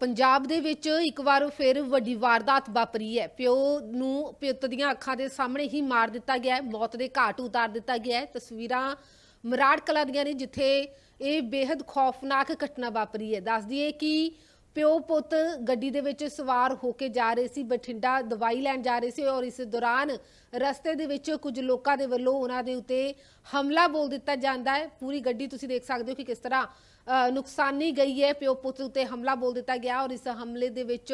ਪੰਜਾਬ ਦੇ ਵਿੱਚ ਇੱਕ ਵਾਰ ਫਿਰ ਵੱਡੀ ਵਾਰਦਾਤ ਵਾਪਰੀ ਹੈ। ਪਿਓ ਨੂੰ ਪਿੱਤ ਦੀਆਂ ਅੱਖਾਂ ਦੇ ਸਾਹਮਣੇ ਹੀ ਮਾਰ ਦਿੱਤਾ ਗਿਆ ਹੈ। ਮੌਤ ਦੇ ਘਾਟ ਉਤਾਰ ਦਿੱਤਾ ਗਿਆ ਹੈ। ਤਸਵੀਰਾਂ ਮਰਾੜ ਕਲਾ ਦੀਆਂ ਨੇ, ਜਿੱਥੇ ਇਹ ਬੇहद ਖੌਫਨਾਕ ਘਟਨਾ ਵਾਪਰੀ ਹੈ। ਦੱਸ ਦਈਏ ਕਿ ਪਿਓ ਪੁੱਤ ਗੱਡੀ ਦੇ ਵਿੱਚ ਸਵਾਰ ਹੋ ਕੇ ਜਾ ਰਹੇ ਸੀ, ਬਠਿੰਡਾ ਦਵਾਈ ਲੈਣ ਜਾ ਰਹੇ ਸੀ ਔਰ ਇਸ ਦੌਰਾਨ ਰਸਤੇ ਦੇ ਵਿੱਚ ਕੁਝ ਲੋਕਾਂ ਦੇ ਵੱਲੋਂ ਉਹਨਾਂ ਦੇ ਉੱਤੇ ਹਮਲਾ ਬੋਲ ਦਿੱਤਾ ਜਾਂਦਾ ਹੈ। ਪੂਰੀ ਗੱਡੀ ਤੁਸੀਂ ਦੇਖ ਸਕਦੇ ਹੋ ਕਿ ਕਿਸ ਤਰ੍ਹਾਂ ਨੁਕਸਾਨੀ ਗਈ ਹੈ। ਪਿਓ ਪੁੱਤ ਉੱਤੇ ਹਮਲਾ ਬੋਲ ਦਿੱਤਾ ਗਿਆ ਔਰ ਇਸ ਹਮਲੇ ਦੇ ਵਿੱਚ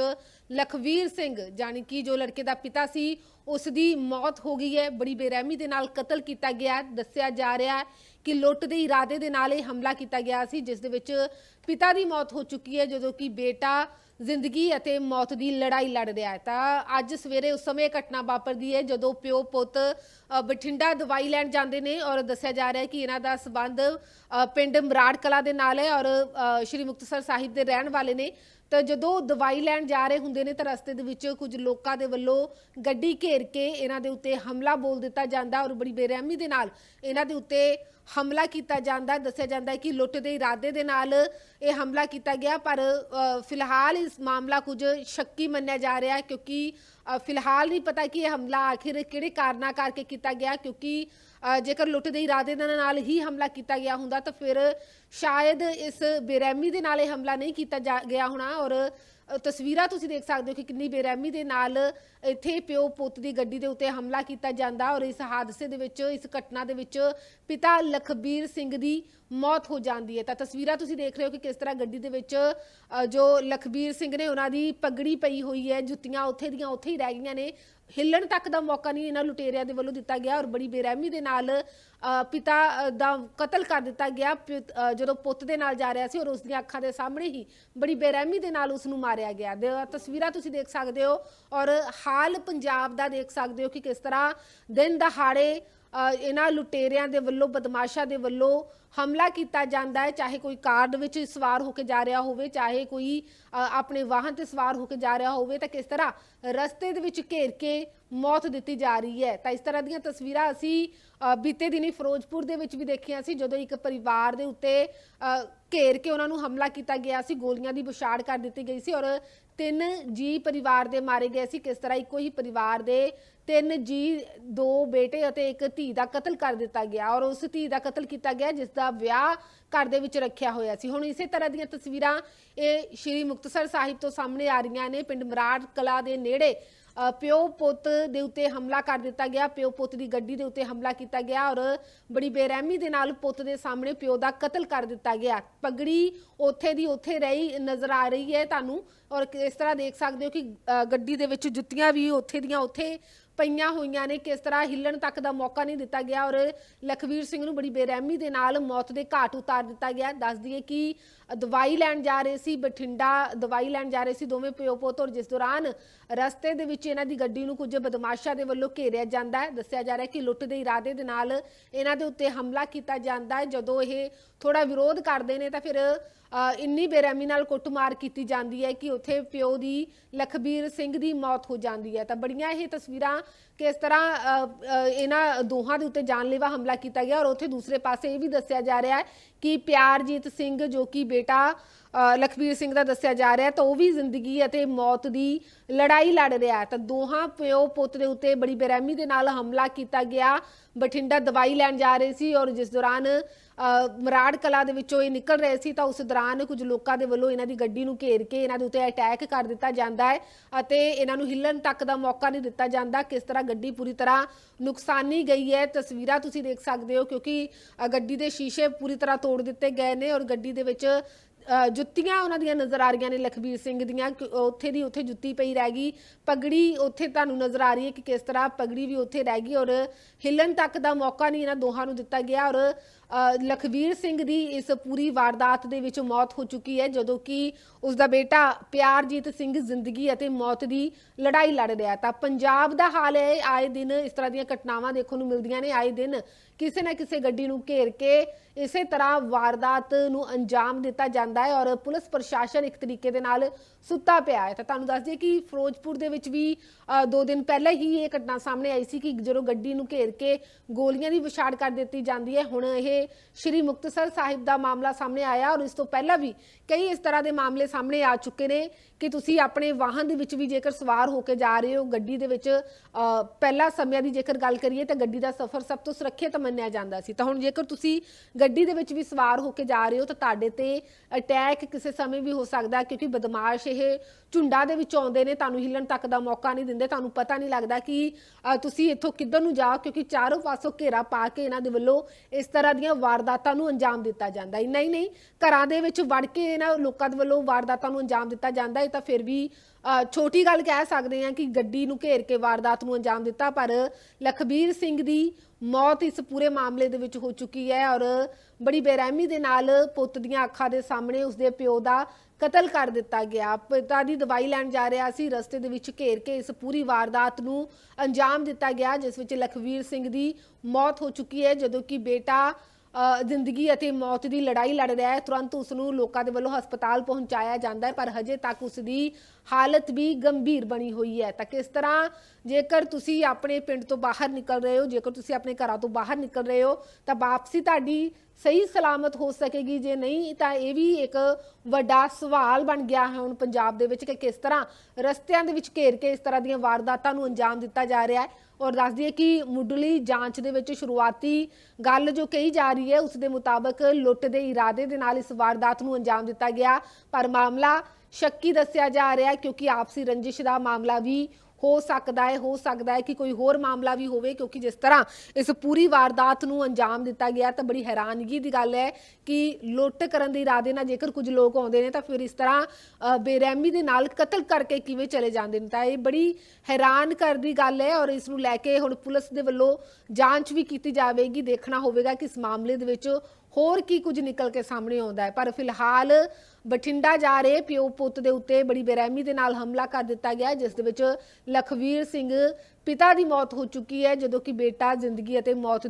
ਲਖਵੀਰ ਸਿੰਘ ਜਾਨੀ ਕਿ ਜੋ ਲੜਕੇ ਦਾ ਪਿਤਾ ਸੀ ਉਸ ਦੀ ਮੌਤ ਹੋ ਗਈ ਹੈ। ਬੜੀ ਬੇਰਹਿਮੀ ਦੇ ਨਾਲ ਕਤਲ ਕੀਤਾ ਗਿਆ ਦੱਸਿਆ ਜਾ ਰਿਹਾ ਹੈ ਕਿ ਲੁੱਟ ਦੇ ਇਰਾਦੇ ਦੇ ਨਾਲ ਇਹ ਹਮਲਾ ਕੀਤਾ ਗਿਆ ਸੀ, ਜਿਸ ਦੇ ਵਿੱਚ ਪਿਤਾ ਦੀ ਮੌਤ ਹੋ ਚੁੱਕੀ ਹੈ, ਜਦੋਂ ਕਿ ਬੇਟਾ ਜ਼ਿੰਦਗੀ ਅਤੇ ਮੌਤ ਦੀ ਲੜਾਈ ਲੜ ਰਿਹਾ ਹੈ। ਤਾਂ ਅੱਜ ਸਵੇਰੇ ਉਸ ਸਮੇਂ ਇਹ ਘਟਨਾ ਵਾਪਰਦੀ ਹੈ ਜਦੋਂ ਪਿਓ ਪੁੱਤ ਬਠਿੰਡਾ ਦਵਾਈ ਲੈਣ ਜਾਂਦੇ ਨੇ ਔਰ ਦੱਸਿਆ ਜਾ ਰਿਹਾ ਹੈ ਕਿ ਇਹਨਾਂ ਦਾ ਸਬੰਧ ਪਿੰਡ ਮਰਾੜ ਕਲਾ ਦੇ ਨਾਲ ਹੈ ਔਰ ਸ਼੍ਰੀ ਮੁਕਤਸਰ ਸਾਹਿਬ ਦੇ ਰਹਿਣ ਵਾਲੇ ਨੇ। ਤਾਂ ਜਦੋਂ ਦਵਾਈ ਲੈਣ ਜਾ ਰਹੇ ਹੁੰਦੇ ਨੇ ਤਾਂ ਰਸਤੇ ਦੇ ਵਿੱਚ ਕੁਝ ਲੋਕਾਂ ਦੇ ਵੱਲੋਂ ਗੱਡੀ ਘੇਰ ਕੇ ਇਹਨਾਂ ਦੇ ਉੱਤੇ ਹਮਲਾ ਬੋਲ ਦਿੱਤਾ ਜਾਂਦਾ ਔਰ ਬੜੀ ਬੇਰਹਿਮੀ ਦੇ ਨਾਲ ਇਹਨਾਂ ਦੇ ਉੱਤੇ ਹਮਲਾ ਕੀਤਾ ਜਾਂਦਾ। ਦੱਸਿਆ ਜਾਂਦਾ ਕਿ ਲੁੱਟ ਦੇ ਇਰਾਦੇ ਦੇ ਨਾਲ ਇਹ ਹਮਲਾ ਕੀਤਾ ਗਿਆ, ਪਰ ਫਿਲਹਾਲ ਇਸ ਮਾਮਲਾ ਕੁਝ ਸ਼ੱਕੀ ਮੰਨਿਆ ਜਾ ਰਿਹਾ ਹੈ ਕਿਉਂਕਿ ਫਿਲਹਾਲ ਨਹੀਂ ਪਤਾ ਕਿ ਇਹ ਹਮਲਾ ਆਖਿਰ ਕਿਹੜੇ ਕਾਰਨਾਂ ਕਰਕੇ ਕੀਤਾ ਗਿਆ ਕਿਉਂਕਿ ਅ, ਜੇਕਰ ਲੁੱਟ ਦੇ ਇਰਾਦੇ ਦੇ ਨਾਲ ਹੀ ਹਮਲਾ ਕੀਤਾ ਗਿਆ ਹੁੰਦਾ ਤਾਂ ਫਿਰ ਸ਼ਾਇਦ ਇਸ ਬੇਰਹਿਮੀ ਦੇ ਨਾਲ ਇਹ ਹਮਲਾ ਨਹੀਂ ਕੀਤਾ ਜਾ- ਗਿਆ ਹੋਣਾ ਔਰ ਤਸਵੀਰਾਂ ਤੁਸੀਂ ਦੇਖ ਸਕਦੇ ਹੋ ਕਿ ਕਿੰਨੀ ਬੇਰਹਿਮੀ ਦੇ ਨਾਲ ਇੱਥੇ ਪਿਓ ਪੁੱਤ ਦੀ ਗੱਡੀ ਦੇ ਉੱਤੇ ਹਮਲਾ ਕੀਤਾ ਜਾਂਦਾ ਔਰ ਇਸ ਹਾਦਸੇ ਦੇ ਵਿੱਚ, ਇਸ ਘਟਨਾ ਦੇ ਵਿੱਚ ਪਿਤਾ ਲਖਬੀਰ ਸਿੰਘ ਦੀ ਮੌਤ ਹੋ ਜਾਂਦੀ ਹੈ। ਤਾਂ ਤਸਵੀਰਾਂ ਤੁਸੀਂ ਦੇਖ ਰਹੇ ਹੋ ਕਿ ਕਿਸ ਤਰ੍ਹਾਂ ਗੱਡੀ ਦੇ ਵਿੱਚ ਜੋ ਲਖਬੀਰ ਸਿੰਘ ਨੇ ਉਹਨਾਂ ਦੀ ਪਗੜੀ ਪਈ ਹੋਈ ਹੈ, ਜੁੱਤੀਆਂ ਉੱਥੇ ਦੀਆਂ ਉੱਥੇ ਹੀ ਰਹਿ ਗਈਆਂ ਨੇ ਹਿੱਲਣ ਤੱਕ ਦਾ ਮੌਕਾ ਨਹੀਂ ਇਹਨਾਂ ਲੁਟੇਰਿਆਂ ਦੇ ਵੱਲੋਂ ਦਿੱਤਾ ਗਿਆ ਔਰ ਬੜੀ ਬੇਰਹਿਮੀ ਦੇ ਨਾਲ ਅ, ਪਿਤਾ ਦਾ ਕਤਲ ਕਰ ਦਿੱਤਾ ਗਿਆ। ਪਿਤ- ਜਦੋਂ ਪੁੱਤ ਦੇ ਨਾਲ ਜਾ ਰਿਹਾ ਸੀ ਔਰ ਉਸ ਦੀਆਂ ਅੱਖਾਂ ਦੇ ਸਾਹਮਣੇ ਹੀ ਬੜੀ ਬੇਰਹਿਮੀ ਦੇ ਨਾਲ ਉਸ ਨੂੰ ਮਾਰਿਆ ਗਿਆ। ਤਸਵੀਰਾਂ ਤੁਸੀਂ ਦੇਖ ਸਕਦੇ ਹੋ ਔਰ ਹਾਲ ਪੰਜਾਬ ਦਾ ਦੇਖ ਸਕਦੇ ਹੋ ਕਿ ਕਿਸ ਤਰ੍ਹਾਂ ਦਿਨ ਦਹਾੜੇ ਇਹਨਾਂ ਲੁਟੇਰਿਆਂ ਦੇ ਵੱਲੋਂ, ਬਦਮਾਸ਼ਾਂ ਦੇ ਵੱਲੋਂ ਹਮਲਾ ਕੀਤਾ ਜਾਂਦਾ ਹੈ, ਚਾਹੇ ਕੋਈ ਕਾਰ ਦੇ ਵਿੱਚ ਸਵਾਰ ਹੋ ਕੇ ਜਾ ਰਿਹਾ ਹੋਵੇ, ਚਾਹੇ ਕੋਈ ਆਪਣੇ ਵਾਹਨ ਤੇ ਸਵਾਰ ਹੋ ਕੇ ਜਾ ਰਿਹਾ ਹੋਵੇ, ਤਾਂ ਕਿਸ ਤਰ੍ਹਾਂ ਰਸਤੇ ਦੇ ਵਿੱਚ ਘੇਰ ਕੇ ਮੌਤ ਦਿੱਤੀ ਜਾ ਰਹੀ ਹੈ। ਤਾਂ ਇਸ ਤਰ੍ਹਾਂ ਦੀਆਂ ਤਸਵੀਰਾਂ ਅਸੀਂ ਬੀਤੇ ਦਿਨੀ ਫਿਰੋਜ਼ਪੁਰ ਦੇ ਵਿੱਚ ਵੀ ਦੇਖੀਆਂ ਸੀ, ਜਦੋਂ ਇੱਕ ਪਰਿਵਾਰ ਦੇ ਉੱਤੇ ਘੇਰ ਕੇ ਉਹਨਾਂ ਨੂੰ ਹਮਲਾ ਕੀਤਾ ਗਿਆ ਸੀ, ਗੋਲੀਆਂ ਦੀ ਬੁਛਾੜ ਕਰ ਦਿੱਤੀ ਗਈ ਸੀ ਔਰ ਤਿੰਨ ਜੀ ਪਰਿਵਾਰ ਦੇ ਮਾਰੇ ਗਏ ਸੀ, ਕਿਸ ਤਰ੍ਹਾਂ ਇੱਕੋ ਹੀ ਪਰਿਵਾਰ ਦੇ ਤਿੰਨ ਜੀ, ਦੋ ਬੇਟੇ ਅਤੇ ਇੱਕ ਧੀ ਦਾ ਕਤਲ ਕਰ ਦਿੱਤਾ ਗਿਆ ਔਰ ਉਸ ਧੀ ਦਾ ਕਤਲ ਕੀਤਾ ਗਿਆ, ਜਿਸ ਦਾ ਵਿਆਹ ਘਰ ਦੇ ਵਿੱਚ ਰੱਖਿਆ ਹੋਇਆ ਸੀ। ਹੁਣ ਇਸੇ ਤਰ੍ਹਾਂ ਦੀਆਂ ਤਸਵੀਰਾਂ ਇਹ ਸ਼੍ਰੀ ਮੁਕਤਸਰ ਸਾਹਿਬ ਤੋਂ ਸਾਹਮਣੇ ਆ ਰਹੀਆਂ ਨੇ, ਪਿੰਡ ਮਰਾੜ ਕਲਾ ਦੇ ਨੇੜੇ ਪਿਓ ਪੁੱਤ ਦੇ ਉੱਤੇ ਹਮਲਾ ਕਰ ਦਿੱਤਾ ਗਿਆ ਪਿਓ ਪੁੱਤ ਦੀ ਗੱਡੀ ਦੇ ਉੱਤੇ ਹਮਲਾ ਕੀਤਾ ਗਿਆ ਔਰ ਬੜੀ ਬੇਰਹਿਮੀ ਦੇ ਨਾਲ ਪੁੱਤ ਦੇ ਸਾਹਮਣੇ ਪਿਓ ਦਾ ਕਤਲ ਕਰ ਦਿੱਤਾ ਗਿਆ। ਪਗੜੀ ਉੱਥੇ ਦੀ ਉੱਥੇ ਰਹੀ ਨਜ਼ਰ ਆ ਰਹੀ ਹੈ ਤੁਹਾਨੂੰ ਔਰ ਇਸ ਤਰ੍ਹਾਂ ਦੇਖ ਸਕਦੇ ਹੋ ਕਿ ਅ, ਗੱਡੀ ਦੇ ਵਿੱਚ ਜੁੱਤੀਆਂ ਵੀ ਉੱਥੇ ਦੀਆਂ ਉੱਥੇ ਪਈਆਂ ਹੋਈਆਂ ਨੇ, ਕਿਸ ਤਰ੍ਹਾਂ ਹਿੱਲਣ ਤੱਕ ਦਾ ਮੌਕਾ ਨਹੀਂ ਦਿੱਤਾ ਗਿਆ ਔਰ ਲਖਵੀਰ ਸਿੰਘ ਨੂੰ ਬੜੀ ਬੇਰਹਿਮੀ ਦੇ ਨਾਲ ਮੌਤ ਦੇ ਘਾਟ ਉਤਾਰ ਦਿੱਤਾ ਗਿਆ। ਦੱਸ ਦਈਏ ਕਿ ਦਵਾਈ ਲੈਣ ਜਾ ਰਹੇ ਸੀ, ਬਠਿੰਡਾ ਦਵਾਈ ਲੈਣ ਜਾ ਰਹੇ ਸੀ ਦੋਵੇਂ ਪਿਓ ਪੁੱਤ ਔਰ ਜਿਸ ਦੌਰਾਨ ਰਸਤੇ ਦੇ ਵਿੱਚ ਇਹਨਾਂ ਦੀ ਗੱਡੀ ਨੂੰ ਕੁਝ ਬਦਮਾਸ਼ਾਂ ਦੇ ਵੱਲੋਂ ਘੇਰਿਆ ਜਾਂਦਾ ਹੈ। ਦੱਸਿਆ ਜਾ ਰਿਹਾ ਕਿ ਲੁੱਟ ਦੇ ਇਰਾਦੇ ਦੇ ਨਾਲ ਇਹਨਾਂ ਦੇ ਉੱਤੇ ਹਮਲਾ ਕੀਤਾ ਜਾਂਦਾ ਹੈ। ਜਦੋਂ ਇਹ ਥੋੜਾ ਵਿਰੋਧ ਕਰਦੇ ਨੇ ਤਾਂ ਫਿਰ ਇੰਨੀ ਬੇਰਹਿਮੀ ਨਾਲ ਕੁੱਟਮਾਰ ਕੀਤੀ ਜਾਂਦੀ ਹੈ ਕਿ ਉੱਥੇ ਪਿਓ ਦੀ ਲਖਬੀਰ ਸਿੰਘ ਦੀ ਮੌਤ ਹੋ ਜਾਂਦੀ ਹੈ। ਤਾਂ ਬੜੀਆਂ ਇਹ ਤਸਵੀਰਾਂ ਕਿਸ ਤਰ੍ਹਾਂ ਇਹਨਾਂ ਦੋਹਾਂ ਦੇ ਉੱਤੇ ਜਾਨਲੇਵਾ ਹਮਲਾ ਕੀਤਾ ਗਿਆ ਔਰ ਉੱਥੇ ਦੂਸਰੇ ਪਾਸੇ ਇਹ ਵੀ ਦੱਸਿਆ ਜਾ ਰਿਹਾ ਹੈ ਕਿ ਪਿਆਰਜੀਤ ਸਿੰਘ ਜੋ ਕਿ ਬੇਟਾ ਅ, ਲਖਬੀਰ ਸਿੰਘ ਦਾ ਦੱਸਿਆ ਜਾ ਰਿਹਾ ਤਾਂ ਉਹ ਵੀ ਜ਼ਿੰਦਗੀ ਅਤੇ ਮੌਤ ਦੀ ਲੜਾਈ ਲੜ ਰਿਹਾ ਤਾਂ ਦੋਹਾਂ ਪਿਓ ਪੁੱਤ ਦੇ ਉੱਤੇ ਬੜੀ ਬੇਰਹਿਮੀ ਦੇ ਨਾਲ ਹਮਲਾ ਕੀਤਾ ਗਿਆ। ਬਠਿੰਡਾ ਦਵਾਈ ਲੈਣ ਜਾ ਰਹੇ ਸੀ ਔਰ ਜਿਸ ਦੌਰਾਨ ਮਰਾੜ ਕਲਾ ਦੇ ਵਿੱਚੋਂ ਇਹ ਨਿਕਲ ਰਹੇ ਸੀ ਤਾਂ ਉਸ ਦੌਰਾਨ ਕੁਝ ਲੋਕਾਂ ਦੇ ਵੱਲੋਂ ਇਹਨਾਂ ਦੀ ਗੱਡੀ ਨੂੰ ਘੇਰ ਕੇ ਇਹਨਾਂ ਦੇ ਉੱਤੇ ਅਟੈਕ ਕਰ ਦਿੱਤਾ ਜਾਂਦਾ ਹੈ ਅਤੇ ਇਹਨਾਂ ਨੂੰ ਹਿੱਲਣ ਤੱਕ ਦਾ ਮੌਕਾ ਨਹੀਂ ਦਿੱਤਾ ਜਾਂਦਾ। ਕਿਸ ਤਰ੍ਹਾਂ ਗੱਡੀ ਪੂਰੀ ਤਰ੍ਹਾਂ ਨੁਕਸਾਨੀ ਗਈ ਹੈ, ਤਸਵੀਰਾਂ ਤੁਸੀਂ ਦੇਖ ਸਕਦੇ ਹੋ ਕਿਉਂਕਿ ਗੱਡੀ ਦੇ ਸ਼ੀਸ਼ੇ ਪੂਰੀ ਤਰ੍ਹਾਂ ਤੋੜ ਦਿੱਤੇ ਗਏ ਨੇ ਔਰ ਗੱਡੀ ਦੇ ਵਿੱਚ ਜੁੱਤੀਆਂ ਉਹਨਾਂ ਦੀਆਂ ਨਜ਼ਰ ਆ ਰਹੀਆਂ ਨੇ ਲਖਬੀਰ ਸਿੰਘ ਦੀਆਂ। ਕਿ ਉੱਥੇ ਦੀ ਉੱਥੇ ਜੁੱਤੀ ਪਈ ਰਹਿ ਗਈ। ਪਗੜੀ ਉੱਥੇ ਤੁਹਾਨੂੰ ਨਜ਼ਰ ਆ ਰਹੀ ਹੈ ਕਿ ਕਿਸ ਤਰ੍ਹਾਂ ਪਗੜੀ ਵੀ ਉੱਥੇ ਰਹਿ ਗਈ ਔਰ ਹਿੱਲਣ ਤੱਕ ਦਾ ਮੌਕਾ ਨਹੀਂ ਇਹਨਾਂ ਦੋਹਾਂ ਨੂੰ ਦਿੱਤਾ ਗਿਆ ਔਰ ਲਖਵੀਰ ਸਿੰਘ ਦੀ ਇਸ ਪੂਰੀ ਵਾਰਦਾਤ ਦੇ ਵਿੱਚ ਮੌਤ ਹੋ ਚੁੱਕੀ ਹੈ ਜਦੋਂ ਕਿ ਉਸ ਦਾ ਬੇਟਾ ਪਿਆਰਜੀਤ ਸਿੰਘ ਜ਼ਿੰਦਗੀ ਅਤੇ ਮੌਤ ਦੀ ਲੜਾਈ ਲੜ ਰਿਹਾ ਤਾਂ ਪੰਜਾਬ ਦਾ ਹਾਲ ਹੈ ਆਏ ਦਿਨ ਇਸ ਤਰ੍ਹਾਂ ਦੀਆਂ ਘਟਨਾਵਾਂ ਦੇਖਣ ਨੂੰ ਮਿਲਦੀਆਂ ਨੇ। ਆਏ ਦਿਨ ਕਿਸੇ ਨਾ ਕਿਸੇ ਗੱਡੀ ਨੂੰ ਘੇਰ ਕੇ ਇਸੇ ਤਰ੍ਹਾਂ ਵਾਰਦਾਤ ਨੂੰ ਅੰਜਾਮ ਦਿੱਤਾ ਜਾਂਦਾ ਹੈ ਔਰ ਪੁਲਿਸ ਪ੍ਰਸ਼ਾਸਨ ਇੱਕ ਤਰੀਕੇ ਦੇ ਨਾਲ ਸੁੱਤਾ ਪਿਆ ਹੈ। ਤਾਂ ਤੁਹਾਨੂੰ ਦੱਸ ਦਈਏ ਕਿ ਫਿਰੋਜ਼ਪੁਰ ਦੇ ਵਿੱਚ ਵੀ ਅ, ਦੋ ਦਿਨ ਪਹਿਲਾਂ ਹੀ ਇਹ ਘਟਨਾ ਸਾਹਮਣੇ ਆਈ ਸੀ ਕਿ ਜਦੋਂ ਗੱਡੀ ਨੂੰ ਘੇਰ ਕੇ ਗੋਲੀਆਂ ਦੀ ਵਿਛਾੜ ਕਰ ਦਿੱਤੀ ਜਾਂਦੀ ਹੈ ਹੁਣ ਇਹ ਸ਼੍ਰੀ ਮੁਕਤਸਰ ਸਾਹਿਬ ਦਾ ਮਾਮਲਾ ਸਾਹਮਣੇ ਆਇਆ ਔਰ ਇਸ ਤੋਂ ਪਹਿਲਾਂ ਵੀ ਕਈ ਇਸ ਤਰ੍ਹਾਂ ਦੇ ਮਾਮਲੇ ਸਾਹਮਣੇ ਆ ਚੁੱਕੇ ਨੇ ਕਿ ਤੁਸੀਂ ਆਪਣੇ ਵਾਹਨ ਦੇ ਵਿੱਚ ਵੀ ਜੇਕਰ ਸਵਾਰ ਹੋ ਕੇ ਜਾ ਰਹੇ ਹੋ ਗੱਡੀ ਦੇ ਵਿੱਚ ਅ, ਸਮਿਆਂ ਦੀ ਜੇਕਰ ਗੱਲ ਕਰੀਏ ਤਾਂ ਗੱਡੀ ਦਾ ਸਫ਼ਰ ਸਭ ਤੋਂ ਸੁਰੱਖਿਅਤ ਮੰਨਿਆ ਜਾਂਦਾ ਸੀ। ਤਾਂ ਹੁਣ ਜੇਕਰ ਤੁਸੀਂ ਗੱਡੀ ਦੇ ਵਿੱਚ ਵੀ ਸਵਾਰ ਹੋ ਕੇ ਜਾ ਰਹੇ ਹੋ ਤਾਂ ਤੁਹਾਡੇ ਤੇ ਅਟੈਕ ਕਿਸੇ ਸਮੇਂ ਵੀ ਹੋ ਸਕਦਾ ਕਿਉਂਕਿ ਬਦਮਾਸ਼ ਇਹ ਝੁੰਡਾਂ ਦੇ ਵਿੱਚ ਆਉਂਦੇ ਨੇ, ਤੁਹਾਨੂੰ ਹਿੱਲਣ ਤੱਕ ਦਾ ਮੌਕਾ ਨਹੀਂ ਦਿੰਦੇ, ਤੁਹਾਨੂੰ ਪਤਾ ਨਹੀਂ ਲੱਗਦਾ ਕਿ ਤੁਸੀਂ ਇੱਥੋਂ ਕਿੱਧਰ ਨੂੰ ਜਾਓ, ਕਿਉਂਕਿ ਚਾਰੋਂ ਪਾਸੋਂ ਘੇਰਾ ਪਾ ਕੇ ਇਹਨਾਂ ਦੇ ਵੱਲੋਂ ਇਸ ਤਰ੍ਹਾਂ ਦੀਆਂ ਵਾਰਦਾਤਾਂ ਨੂੰ ਅੰਜਾਮ ਦਿੱਤਾ ਜਾਂਦਾ। ਹੈ ਨਹੀਂ ਨਹੀਂ ਘਰਾਂ ਦੇ ਵਿੱਚ ਵੜ ਕੇ ਇਹਨਾਂ ਲੋਕਾਂ ਦੇ ਵੱਲੋਂ ਵਾਰਦਾਤਾਂ ਨੂੰ ਅੰਜਾਮ ਦਿੱਤਾ ਜਾਂਦਾ ਹੈ ਤਾਂ ਫਿਰ ਵੀ ਛੋਟੀ ਗੱਲ ਕਹਿ ਸਕਦੇ ਹਾਂ ਕਿ ਗੱਡੀ ਨੂੰ ਘੇਰ ਕੇ ਵਾਰਦਾਤ ਨੂੰ ਅੰਜਾਮ ਦਿੱਤਾ, ਪਰ ਲਖਬੀਰ ਸਿੰਘ ਦੀ ਮੌਤ ਇਸ ਪੂਰੇ ਮਾਮਲੇ ਦੇ ਵਿੱਚ ਹੋ ਚੁੱਕੀ ਹੈ ਔਰ ਬੜੀ ਬੇਰਹਿਮੀ ਦੇ ਨਾਲ ਪੁੱਤ ਦੀਆਂ ਅੱਖਾਂ ਦੇ ਸਾਹਮਣੇ ਉਸਦੇ ਪਿਓ ਦਾ ਕਤਲ ਕਰ ਦਿੱਤਾ ਗਿਆ। ਪਿਤਾ ਦੀ ਦਵਾਈ ਲੈਣ ਜਾ ਰਿਹਾ ਸੀ, ਰਸਤੇ ਦੇ ਵਿੱਚ ਘੇਰ ਕੇ ਇਸ ਪੂਰੀ ਵਾਰਦਾਤ ਨੂੰ ਅੰਜਾਮ ਦਿੱਤਾ ਗਿਆ, ਜਿਸ ਵਿੱਚ ਲਖਵੀਰ ਸਿੰਘ ਦੀ ਮੌਤ ਹੋ ਚੁੱਕੀ ਹੈ, ਜਦੋਂ ਕਿ ਬੇਟਾ ਜ਼ਿੰਦਗੀ ਅਤੇ ਮੌਤ ਦੀ ਲੜਾਈ ਲੜ ਰਿਹਾ ਹੈ। ਤੁਰੰਤ ਉਸ ਨੂੰ ਲੋਕਾਂ ਦੇ ਵੱਲੋਂ ਹਸਪਤਾਲ ਪਹੁੰਚਾਇਆ ਜਾਂਦਾ ਹੈ, ਪਰ ਹਜੇ ਤੱਕ ਉਸ ਦੀ ਹਾਲਤ ਵੀ ਗੰਭੀਰ ਬਣੀ ਹੋਈ ਹੈ। ਤਾਂ ਕਿਸ ਤਰ੍ਹਾਂ ਜੇਕਰ ਤੁਸੀਂ ਆਪਣੇ ਪਿੰਡ ਤੋਂ ਬਾਹਰ ਨਿਕਲ ਰਹੇ ਹੋ, ਜੇਕਰ ਤੁਸੀਂ ਆਪਣੇ ਘਰਾਂ ਤੋਂ ਬਾਹਰ ਨਿਕਲ ਰਹੇ ਹੋ, ਤਾਂ ਵਾਪਸੀ ਤੁਹਾਡੀ ਸਹੀ ਸਲਾਮਤ ਹੋ ਸਕੇਗੀ। ਜੇ ਨਹੀਂ, ਤਾਂ ਇਹ ਵੀ ਇੱਕ ਵੱਡਾ ਸਵਾਲ ਬਣ ਗਿਆ ਹੈ ਹੁਣ ਪੰਜਾਬ ਦੇ ਵਿੱਚ ਕਿ ਕਿਸ ਤਰ੍ਹਾਂ ਰਸਤਿਆਂ ਦੇ ਵਿੱਚ ਘੇਰ ਕੇ ਇਸ ਤਰ੍ਹਾਂ ਦੀਆਂ ਵਾਰਦਾਤਾਂ ਨੂੰ ਅੰਜਾਮ ਦਿੱਤਾ ਜਾ ਰਿਹਾ ਹੈ। ਔਰ ਦੱਸ ਦਈਏ ਕਿ ਮੁੱਢਲੀ ਜਾਂਚ ਦੇ ਵਿੱਚ ਸ਼ੁਰੂਆਤੀ ਗੱਲ ਜੋ ਕਹੀ ਜਾ ਰਹੀ ਹੈ, ਉਸ ਦੇ ਮੁਤਾਬਕ ਲੁੱਟ ਦੇ ਇਰਾਦੇ ਦੇ ਨਾਲ ਇਸ ਵਾਰਦਾਤ ਨੂੰ ਅੰਜਾਮ ਦਿੱਤਾ ਗਿਆ। ਪਰ ਮਾਮਲਾ ਸ਼ੱਕੀ ਦੱਸਿਆ ਜਾ ਰਿਹਾ ਹੈ ਕਿਉਂਕਿ ਆਪਸੀ ਰੰਜਿਸ਼ ਦਾ ਮਾਮਲਾ ਵੀ ਹੋ ਸਕਦਾ ਹੈ ਹੋ ਸਕਦਾ ਹੈ ਕਿ ਕੋਈ ਹੋਰ ਮਾਮਲਾ ਵੀ ਹੋਵੇ ਕਿਉਂਕਿ ਜਿਸ ਤਰ੍ਹਾਂ ਇਸ ਪੂਰੀ ਵਾਰਦਾਤ ਨੂੰ ਅੰਜਾਮ ਦਿੱਤਾ ਗਿਆ ਤਾਂ ਬੜੀ ਹੈਰਾਨਗੀ ਦੀ ਗੱਲ ਹੈ ਕਿ ਲੁੱਟ ਕਰਨ ਦੇ ਇਰਾਦੇ ਨਾਲ ਜੇਕਰ ਕੁਝ ਲੋਕ ਆਉਂਦੇ ਨੇ ਤਾਂ ਫਿਰ ਇਸ ਤਰ੍ਹਾਂ ਅ, ਬੇਰਹਿਮੀ ਦੇ ਨਾਲ ਕਤਲ ਕਰਕੇ ਕਿਵੇਂ ਚਲੇ ਜਾਂਦੇ ਨੇ? ਤਾਂ ਇਹ ਬੜੀ ਹੈਰਾਨ ਕਰ ਦੀ ਗੱਲ ਹੈ ਔਰ ਇਸ ਨੂੰ ਲੈ ਕੇ ਹੁਣ ਪੁਲਿਸ ਦੇ ਵੱਲੋਂ ਜਾਂਚ ਵੀ ਕੀਤੀ ਜਾਵੇਗੀ ਦੇਖਣਾ ਹੋਵੇਗਾ ਕਿ ਇਸ ਮਾਮਲੇ ਦੇ ਵਿੱਚ ਹੋਰ ਕੀ ਕੁਝ ਨਿਕਲ ਕੇ ਸਾਹਮਣੇ ਆਉਂਦਾ ਹੈ? ਪਰ ਫਿਲਹਾਲ ਬਠਿੰਡਾ ਜਾ ਰਹੇ ਪਿਓ ਪੁੱਤ ਦੇ ਉੱਤੇ ਬੜੀ ਬੇਰਹਿਮੀ ਦੇ ਨਾਲ ਹਮਲਾ ਕਰ ਦਿੱਤਾ ਗਿਆ ਜਿਸ ਦੇ ਵਿੱਚ ਲਖਵੀਰ ਸਿੰਘ ਪਿਤਾ ਦੀ ਮੌਤ ਹੋ ਚੁੱਕੀ ਹੈ, ਜਦੋਂ ਕਿ ਬੇਟਾ, ਜ਼ਿੰਦਗੀ ਅਤੇ ਮੌਤ